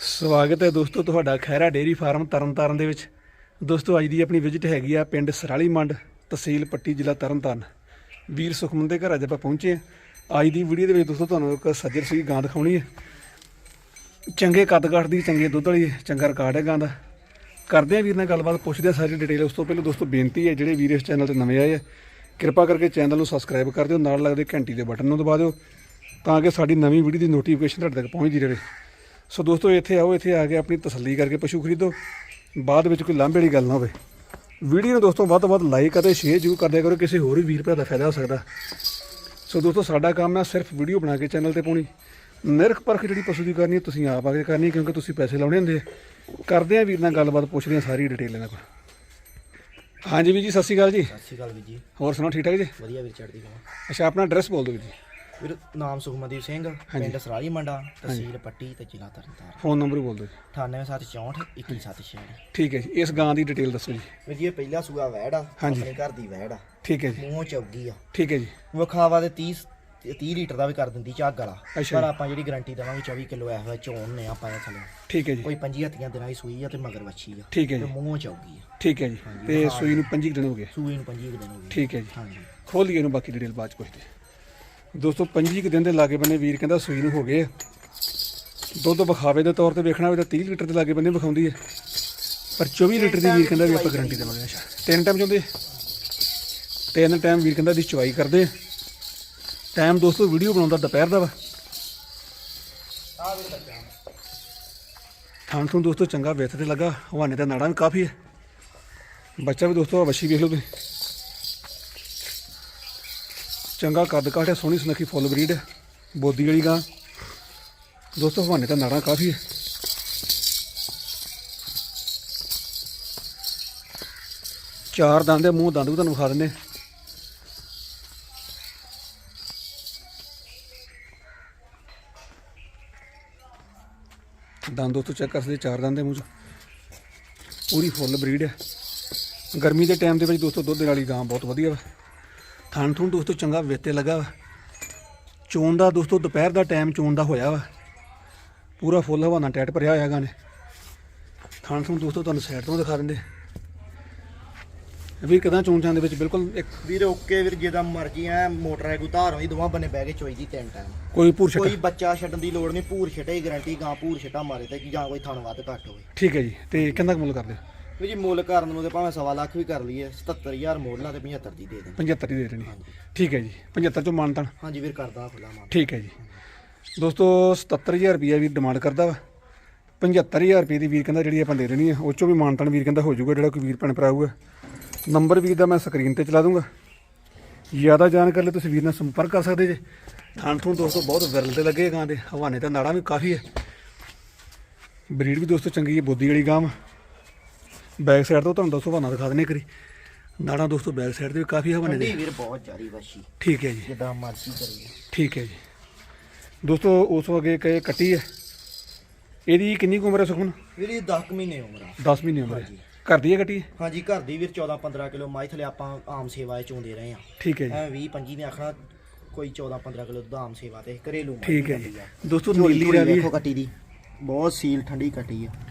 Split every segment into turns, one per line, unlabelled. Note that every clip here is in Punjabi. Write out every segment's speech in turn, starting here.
ਸਵਾਗਤ ਹੈ ਦੋਸਤੋ ਤੁਹਾਡਾ ਖੈਰਾ ਡੇਰੀ ਫਾਰਮ ਤਰਨਤਾਰਨ ਦੇ ਵਿੱਚ। ਦੋਸਤੋ, ਅੱਜ ਦੀ ਆਪਣੀ ਵਿਜ਼ਿਟ ਹੈਗੀ ਆ ਪਿੰਡ ਸਰਾਲੀ ਮੰਡ, ਤਹਿਸੀਲ ਪੱਟੀ, ਜ਼ਿਲ੍ਹਾ ਤਰਨਤਾਰਨ। ਵੀਰ ਸੁਖਮਨ ਦੇ ਘਰ ਅੱਜ ਆਪਾਂ ਪਹੁੰਚੇ ਹਾਂ। ਅੱਜ ਦੀ ਵੀਡੀਓ ਦੇ ਵਿੱਚ ਦੋਸਤੋ ਤੁਹਾਨੂੰ ਇੱਕ ਸੱਜਰ ਸੀ ਗਾਂ ਦਿਖਾਉਣੀ ਹੈ। ਚੰਗੇ ਕੱਦ ਕਾਠ ਦੀ, ਚੰਗੇ ਦੁੱਧ ਵਾਲੀ, ਚੰਗਾ ਰਿਕਾਰਡ ਹੈ ਗਾਂ ਦਾ। ਕਰਦੇ ਆ ਵੀਰ ਨਾਲ ਗੱਲਬਾਤ, ਪੁੱਛਦੇ ਆ ਸਾਰੀ ਡਿਟੇਲ ਉਸ ਤੋਂ ਪਹਿਲਾਂ ਦੋਸਤੋ ਬੇਨਤੀ ਹੈ, ਜਿਹੜੇ ਵੀਰ ਇਸ ਚੈਨਲ ਤੇ ਨਵੇਂ ਆਏ ਆ, ਕਿਰਪਾ ਕਰਕੇ ਚੈਨਲ ਨੂੰ ਸਬਸਕ੍ਰਾਈਬ ਕਰ ਦਿਓ, ਨਾਲ ਲੱਗਦੇ ਘੰਟੀ ਦੇ ਬਟਨ ਨੂੰ ਦਬਾ ਦਿਓ, ਤਾਂ ਕਿ ਸਾਡੀ ਨਵੀਂ ਵੀਡੀਓ ਦੀ ਨੋਟੀਫਿਕੇਸ਼ਨ ਤੁਹਾਡੇ ਤੱਕ ਪਹੁੰਚਦੀ ਰਹੇ। ਸੋ ਦੋਸਤੋ ਇੱਥੇ ਆਓ ਇੱਥੇ ਆ ਕੇ ਆਪਣੀ ਤਸੱਲੀ ਕਰਕੇ ਪਸ਼ੂ ਖਰੀਦੋ। ਬਾਅਦ ਵਿੱਚ ਕੋਈ ਲਾਂਭੇ ਵਾਲੀ ਗੱਲ ਨਾ ਹੋਵੇ। ਵੀਡੀਓ ਨੂੰ ਦੋਸਤੋ ਵੱਧ ਤੋਂ ਵੱਧ ਲਾਈਕ ਅਤੇ ਸ਼ੇਅਰ ਜ਼ਰੂਰ ਕਰ ਦਿਆ ਕਰੋ। ਕਿਸੇ ਹੋਰ ਵੀ ਵੀਰ ਭਰਾ ਦਾ ਫਾਇਦਾ ਹੋ ਸਕਦਾ। ਸੋ ਦੋਸਤੋ ਸਾਡਾ ਕੰਮ ਹੈ ਸਿਰਫ ਵੀਡੀਓ ਬਣਾ ਕੇ ਚੈਨਲ ਤੇ ਪਾਉਣੀ। ਨਿਰਖ ਪਰਖ ਜਿਹੜੀ ਪਸ਼ੂ ਦੀ ਕਰਨੀ ਤੁਸੀਂ ਆਪ ਆ ਕੇ ਕਰਨੀ ਹੈ ਕਿਉਂਕਿ ਤੁਸੀਂ ਪੈਸੇ ਲਾਉਣੇ ਹੁੰਦੇ ਕਰਦੇ ਆ ਵੀਰ ਨਾਲ ਗੱਲਬਾਤ ਪੁੱਛਦੇ ਆ ਸਾਰੀ ਡਿਟੇਲ ਇਹਨਾਂ ਕੋਲ। ਹਾਂਜੀ ਵੀਰ ਜੀ ਸਤਿ ਸ਼੍ਰੀ ਅਕਾਲ ਜੀ।
ਸਤਿ ਸ਼੍ਰੀ ਅਕਾਲ ਵੀਰ ਜੀ।
ਹੋਰ ਸੁਣਾਓ ਠੀਕ ਠਾਕ ਜੀ?
ਵਧੀਆ ਵੀਰ ਚੜ੍ਹਦੀ ਕਲਾ।
ਅੱਛਾ ਆਪਣਾ ਐਡਰੈਸ ਬੋਲ ਦਿਓ ਜੀ।
ਵੀਰ ਨਾਮ ਸੁਖਮਨਦੀਪ ਸਿੰਘ ਪਿੰਡ ਸਰਾਲੀ ਮੰਡਾ ਤਹਿਸੀਲ ਪੱਟੀ ਤੇ ਜ਼ਿਲ੍ਹਾ ਤਰਨਤਾਰਨ।
ਫੋਨ ਨੰਬਰ ਬੋਲ ਦਿਓ। ਜੀ
98764 21766
ਠੀਕ ਹੈ ਜੀ ਇਸ ਗਾਂ ਦੀ ਡਿਟੇਲ ਦੱਸੋ ਜੀ।
ਵੀਰ ਜੀ ਇਹ ਪਹਿਲਾ ਸੂਆ ਵੈੜ ਆ। ਆਪਣੇ ਘਰ ਦੀ ਵੈੜ ਆ।
ਠੀਕ ਹੈ ਜੀ।
ਮੂੰਹੋਂ ਚੌਗੀ ਆ।
ਠੀਕ ਹੈ ਜੀ।
ਵਿਖਾਵਾ ਦੇ 30 30 ਲੀਟਰ ਦਾ ਵੀ ਕਰ ਦਿੰਦੀ ਝੱਗ ਵਾਲਾ। ਪਰ। ਆਪਾਂ ਜਿਹੜੀ ਗਾਰੰਟੀ ਦੇਵਾਂਗੇ 24 ਕਿਲੋ ਇਹੋ ਚੋਣ ਨੇ ਆਪਾਂ ਇਹ ਥੱਲੇ।
ਠੀਕ ਹੈ ਜੀ।
ਕੋਈ 25 ਹੱਥੀਆਂ ਦਿਨਾਂ ਦੀ ਸੂਈ ਆ ਤੇ ਮਗਰ ਵੱਛੀ ਆ।
ਠੀਕ ਹੈ ਜੀ।
ਮੂੰਹੋਂ ਚੌਗੀ ਆ।
ਠੀਕ ਹੈ ਜੀ। ਤੇ ਸੂਈ ਨੂੰ 25 ਦਿਨ ਹੋ ਗਏ।
ਸੂਈ ਨੂੰ 25 ਦਿਨ ਹੋ ਗਏ।
ਠੀਕ ਹੈ ਜੀ।
ਹਾਂਜੀ।
ਖੋਲ ਲਈਏ ਇਹਨੂੰ ਬਾਕੀ ਡਿਟੇਲ ਬਾਅਦ ਚ ਪੁੱਛਦੇ ਦੋਸਤੋ 25 ਕੁ ਦਿਨ ਦੇ ਲਾਗੇ ਬੰਨੇ ਵੀਰ ਕਹਿੰਦਾ ਸੂਈ ਨੂੰ ਹੋ ਗਏ ਆ। ਦੁੱਧ ਵਿਖਾਵੇ ਦੇ ਤੌਰ ਤੇ ਵੇਖਣਾ ਹੋਵੇ ਤਾਂ 30 ਲੀਟਰ ਦੇ ਲਾਗੇ ਬੰਨੇ ਵਿਖਾਉਂਦੀ ਹੈ ਪਰ 24 ਲੀਟਰ ਦੀ ਵੀਰ ਕਹਿੰਦਾ ਵੀ ਆਪਾਂ ਗਾਰੰਟੀ ਦੇਵਾਂਗੇ ਅੱਛਾ ਤਿੰਨ ਟਾਈਮ ਚਾਹੁੰਦੇ ਤਿੰਨ ਟਾਈਮ ਵੀਰ ਕਹਿੰਦਾ ਦੀ ਚਵਾਈ ਕਰਦੇ ਟਾਈਮ ਦੋਸਤੋ ਵੀਡੀਓ ਬਣਾਉਂਦਾ ਦੁਪਹਿਰ ਦਾ ਵਾ। ਥਾਂ ਤੋਂ ਦੋਸਤੋ ਚੰਗਾ ਵਿੱਥ ਤੇ ਲੱਗਾ ਹਵਾਨੇ ਦਾ ਨਾੜਾ ਵੀ ਕਾਫੀ ਹੈ ਬੱਚਾ ਵੀ ਦੋਸਤੋ ਵਸ਼ੀ ਵੇਖ ਲਓ ਤੁਸੀਂ। ਚੰਗਾ ਕੱਦ ਕਾਠ ਹੈ, ਸੋਹਣੀ ਸੁਨੱਖੀ ਫੁੱਲ ਬਰੀਡ ਹੈ, ਬੋਦੀ ਵਾਲੀ ਗਾਂ। ਦੋਸਤੋ, ਹਵਾਨੇ ਤਾਂ ਨਾੜਾਂ ਕਾਫੀ ਹੈ। ਚਾਰ ਦੰਦ ਦੇ ਮੂੰਹ ਦੰਦ ਵੀ ਤੁਹਾਨੂੰ ਵਿਖਾ ਦਿੰਦੇ ਦੰਦ ਦੋਸਤੋ ਚੈੱਕ ਕਰ ਸਕਦੇ ਚਾਰ ਦੰਦ ਦੇ ਮੂੰਹ 'ਚ। ਪੂਰੀ ਫੁੱਲ ਬਰੀਡ ਹੈ। ਗਰਮੀ ਦੇ ਟਾਈਮ ਦੇ ਵਿੱਚ ਦੋਸਤੋ, ਦੁੱਧ ਵਾਲੀ ਗਾਂ ਬਹੁਤ ਵਧੀਆ ਵਾ। ਥਣ ਥੁਣ ਦੋਸਤੋ ਚੰਗਾ ਵੇਤੇ ਲੱਗਾ ਵਾ। ਚੋਣ ਦਾ ਦੋਸਤੋ ਦੁਪਹਿਰ ਦਾ ਟਾਈਮ ਚੋਣ ਦਾ ਹੋਇਆ ਵਾ। ਪੂਰਾ ਫੁੱਲ ਹਵਾਨਾ ਟੈਟ ਭਰਿਆ ਹੋਇਆ ਗਾਂ ਨੇ। ਥਣ ਥੁਣ ਦੋਸਤੋ ਤੁਹਾਨੂੰ ਸਾਈਡ ਤੋਂ ਦਿਖਾ ਦਿੰਦੇ। ਵੀ ਕਦਾਂ ਚੋਣ ਚਾਂ ਦੇ ਵਿੱਚ? ਬਿਲਕੁਲ ਇੱਕ
ਵੀਰ ਓਕੇ ਵੀਰ ਜਿਹਦਾ ਮਰਜ਼ੀ ਐ ਮੋਟਰ ਹੈ ਕੋਈ ਧਾਰ ਹੋਈ ਦੋਵਾਂ ਬੰਨੇ ਬਹਿ ਕੇ ਚੋਈ ਦੀ ਤਿੰਨ ਟਾਈਮ
ਕੋਈ ਭੂਰ ਛੱਟ?
ਕੋਈ ਬੱਚਾ ਛੱਡਣ ਦੀ ਲੋੜ ਨਹੀਂ ਪੂਰ ਛਟੇ ਗਾਰੰਟੀ ਗਾਂ ਪੂਰ ਛਟਾ ਮਾਰੇ ਤੇ ਜਾਂ ਕੋਈ ਥਣ ਵੱਧ ਘੱਟ ਹੋਵੇ।
ਠੀਕ ਹੈ ਜੀ ਤੇ ਕਿੰਨਾ ਕੁ ਮੁੱਲ ਕਰਦੇ? ਹੋ?
ਵੀ ਜੀ ਮੁੱਲ ਕਰਨ ਨੂੰ ਤੇ ਭਾਵੇਂ ਸਵਾ ਲੱਖ ਵੀ ਕਰ ਲਈਏ 77000 ਮੁੱਲ ਆ ਤੇ 75 ਦੀ ਦੇ ਦੇ
75 ਹੀ ਦੇ ਦੇਣੀ। ਠੀਕ ਹੈ ਜੀ 75 ਚੋਂ ਮਾਨਤਾਨ।
ਹਾਂਜੀ ਵੀਰ ਕਰਦਾ ਖੁੱਲਾ ਮਾਨ
ਠੀਕ ਹੈ ਜੀ। ਦੋਸਤੋ 77000 ਰੁਪਏ ਵੀ ਡਿਮਾਂਡ ਕਰਦਾ ਵਾ। 75000 ਰੁਪਏ ਦੀ ਵੀਰ ਕਹਿੰਦਾ ਜਿਹੜੀ ਆਪਾਂ ਦੇ ਦੇਣੀ ਆ ਉਹ ਚੋਂ ਵੀ ਮਾਨਤਾਨ ਵੀਰ ਕਹਿੰਦਾ ਹੋ ਜਾਊਗਾ ਜਿਹੜਾ ਕੋਈ ਵੀਰ ਭੈਣ ਭਰਾ ਆਊਗਾ ਨੰਬਰ ਵੀਰ ਦਾ ਮੈਂ ਸਕਰੀਨ ਤੇ ਚਲਾ ਦੂੰਗਾ। ਜ਼ਿਆਦਾ ਜਾਣਕਾਰੀ ਲਈ ਤੁਸੀਂ ਵੀਰ ਨਾਲ ਸੰਪਰਕ ਕਰ ਸਕਦੇ ਜੇ। ਥਾਣ ਥੂਣ ਦੋਸਤੋ ਬਹੁਤ ਵਿਰਲ ਤੇ ਲੱਗੇ ਗਾਂ ਦੇ। ਹਵਾਨੇ ਤੇ ਨਾੜਾ ਵੀ ਕਾਫੀ ਹੈ। ਬਰੀਡ ਵੀ ਦੋਸਤੋ ਚੰਗੀ ਹੈ ਬੋਦੀ ਵਾਲੀ ਗਾਂ ਬੈਕ ਸਾਈਡ ਤੋਂ ਤੁਹਾਨੂੰ ਦੱਸੋ ਹਵਾਨਾ ਦਿਖਾ ਦਨੇ ਕਰੀ ਨਾੜਾ ਦੋਸਤੋ ਬੈਕ ਸਾਈਡ ਤੇ ਵੀ ਕਾਫੀ ਹਵਾਨੇ ਦੇ
ਵੀਰ ਬਹੁਤ ਜਾਰੀ ਵਸ਼ੀ
ਠੀਕ ਹੈ ਜੀ।
ਜਿੱਦਾਂ ਮਰਜ਼ੀ ਕਰੀਏ।
ਠੀਕ ਹੈ ਜੀ। ਦੋਸਤੋ ਉਸ ਵਗੇ ਕਹੇ ਕੱਟੀ ਹੈ। ਇਹਦੀ ਕਿੰਨੀ ਕੁ ਉਮਰ ਹੈ ਸੁਖਮਨ?
ਵੀਰ ਇਹ 10 ਮਹੀਨੇ ਉਮਰ ਆ।
10 ਮਹੀਨੇ ਉਮਰ ਹੈ। ਘਰ ਦੀ ਹੈ ਕੱਟੀ? ਹੈ?
ਹਾਂਜੀ ਘਰ ਦੀ ਵੀਰ 14 15 ਕਿਲੋ ਮਾਈ ਥਲੇ ਆਪਾਂ ਆਮ ਸੇਵਾ ਚ ਚੋਂਦੇ ਰਹੇ ਆ
ਠੀਕ ਹੈ ਜੀ।
ਐ 20 25 ਨੇ ਆਖਣਾ ਕੋਈ 14 15 ਕਿਲੋ ਦੁੱਧ ਆਮ ਸੇਵਾ ਤੇ ਘਰੇਲੂ ਮਾਈ
ਠੀਕ ਹੈ ਜੀ। ਦੋਸਤੋ ਨੀਲੀ ਰਾਵੀ
ਵੇਖੋ ਕੱਟੀ ਦੀ। ਬਹੁਤ ਸੀਲ ਠੰਡੀ ਕੱਟੀ ਸਾਨੂੰ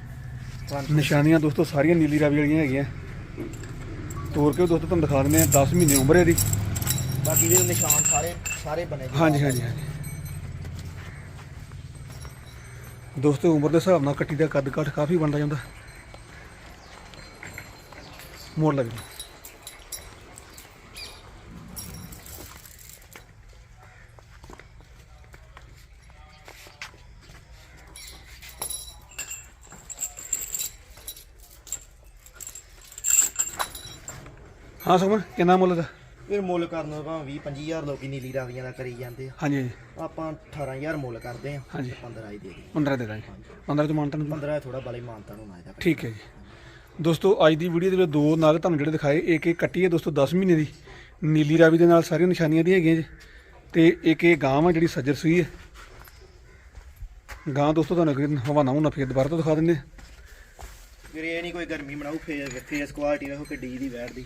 ਨਿਸ਼ਾਨੀਆਂ ਦੋਸਤੋ ਸਾਰੀਆਂ ਨੀਲੀ ਰਾਵੀ ਵਾਲੀਆਂ ਹੈਗੀਆਂ। ਤੋਰ ਕੇ ਦੋਸਤੋ ਤੁਹਾਨੂੰ ਦਿਖਾ ਦਿੰਦੇ ਆ 10 ਮਹੀਨੇ ਉਮਰ ਇਹਦੀ।
ਬਾਕੀ ਦੇ ਨਿਸ਼ਾਨ ਸਾਰੇ ਸਾਰੇ ਬਣੇ।
ਹਾਂਜੀ ਹਾਂਜੀ ਹਾਂਜੀ। ਦੋਸਤੋ ਉਮਰ ਦੇ ਹਿਸਾਬ ਨਾਲ ਕੱਟੀ ਦਾ ਕੱਦ ਕਾਠ ਕਾਫੀ ਬਣਦਾ ਜਾਂਦਾ। ਮੋੜ ਲੱਗ ਹਾਂ ਸੁਮਨ ਕਿੰਨਾ ਮੁੱਲ ਦਾ?
ਫਿਰ ਮੁੱਲ ਕਰਨ ਭਾਵੇਂ 20 25000 ਲੋਕੀ ਨੀਲੀ ਰਾਵੀਆਂ ਦਾ ਕਰੀ ਜਾਂਦੇ ਆ।
ਹਾਂਜੀ। ਹਾਂਜੀ
ਆਪਾਂ 18000 ਮੁੱਲ ਕਰਦੇ ਆ
ਹਾਂਜੀ।
15 ਹੀ ਦੇ ਦੇ।
15 ਦੇ ਦਾਂਗੇ। 15 ਤੋਂ ਮਾਨਤਾ ਨੂੰ
15 ਥੋੜਾ ਬਲੇ ਮਾਨਤਾ ਨੂੰ ਨਾ ਇਹਦਾ
ਠੀਕ ਹੈ ਜੀ। ਦੋਸਤੋ ਅੱਜ ਦੀ ਵੀਡੀਓ ਦੇ ਵਿੱਚ ਦੋ ਨਾਗ ਤੁਹਾਨੂੰ ਜਿਹੜੇ ਦਿਖਾਏ ਇੱਕ ਇਹ ਕੱਟੀ ਹੈ ਦੋਸਤੋ 10 ਮਹੀਨੇ ਦੀ। ਨੀਲੀ ਰਾਵੀ ਦੇ ਨਾਲ ਸਾਰੀਆਂ ਨਿਸ਼ਾਨੀਆਂ ਦੀਆਂ ਹੈਗੀਆਂ ਜੀ। ਤੇ ਇੱਕ ਇਹ ਗਾਂ ਆ ਜਿਹੜੀ ਸੱਜਰ ਸੂਈ ਹੈ। ਗਾਂ ਦੋਸਤੋ ਤੁਹਾਨੂੰ ਅਗਲੇ ਦਿਨ ਹਵਾਨਾ ਹੁਣਾ ਫੇਰ ਦੁਬਾਰਾ ਤੋਂ ਦਿਖਾ ਦਿੰਦੇ ਹਾਂ।
ਵੀਰ ਇਹ ਨਹੀਂ ਕੋਈ ਗਰਮੀ ਬਣਾਉ ਫੇਸ ਫੇਸ ਕੁਆਲਿਟੀ ਵੇਖੋ ਕਿੱਡੀ ਦੀ ਵੈੜ ਦੀ